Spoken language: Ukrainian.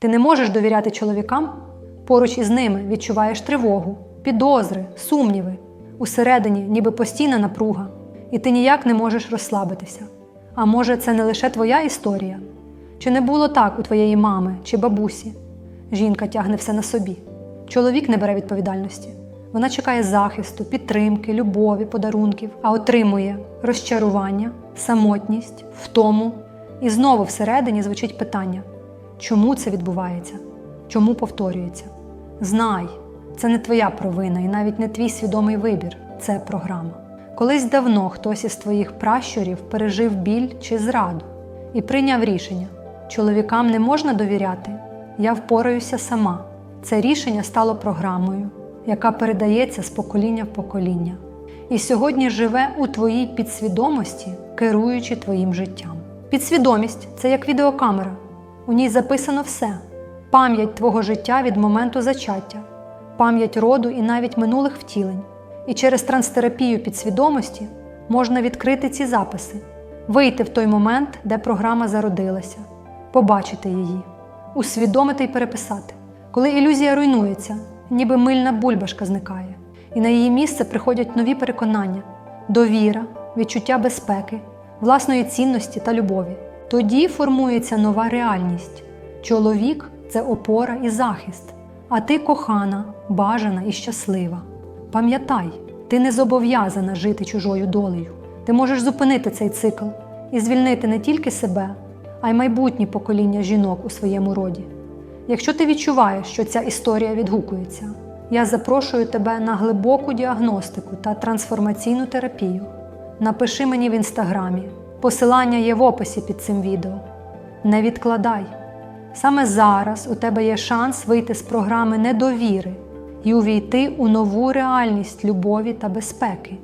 Ти не можеш довіряти чоловікам? Поруч із ними відчуваєш тривогу, підозри, сумніви. Усередині ніби постійна напруга, і ти ніяк не можеш розслабитися. А може, це не лише твоя історія? Чи не було так у твоєї мами чи бабусі? Жінка тягне все на собі. Чоловік не бере відповідальності. Вона чекає захисту, підтримки, любові, подарунків, а отримує розчарування, самотність, втому. І знову всередині звучить питання: чому це відбувається? Чому повторюється? Знай, це не твоя провина і навіть не твій свідомий вибір, це програма. Колись давно хтось із твоїх пращурів пережив біль чи зраду і прийняв рішення: чоловікам не можна довіряти, я впораюся сама. Це рішення стало програмою, яка передається з покоління в покоління. І сьогодні живе у твоїй підсвідомості, керуючи твоїм життям. Підсвідомість це як відеокамера. У ній записано все: пам'ять твого життя від моменту зачаття, пам'ять роду і навіть минулих втілень. І через транстерапію підсвідомості можна відкрити ці записи, вийти в той момент, де програма зародилася, побачити її, усвідомити і переписати. Коли ілюзія руйнується, ніби мильна бульбашка зникає, і на її місце приходять нові переконання, довіра, відчуття безпеки, власної цінності та любові. Тоді формується нова реальність. Чоловік це опора і захист, а ти кохана, бажана і щаслива. Пам'ятай, ти не зобов'язана жити чужою долею. Ти можеш зупинити цей цикл і звільнити не тільки себе, а й майбутні покоління жінок у своєму роді. Якщо ти відчуваєш, що ця історія відгукується, я запрошую тебе на глибоку діагностику та трансформаційну терапію. Напиши мені в інстаграмі. Посилання є в описі під цим відео. Не відкладай. Саме зараз у тебе є шанс вийти з програми недовіри і увійти у нову реальність любові та безпеки.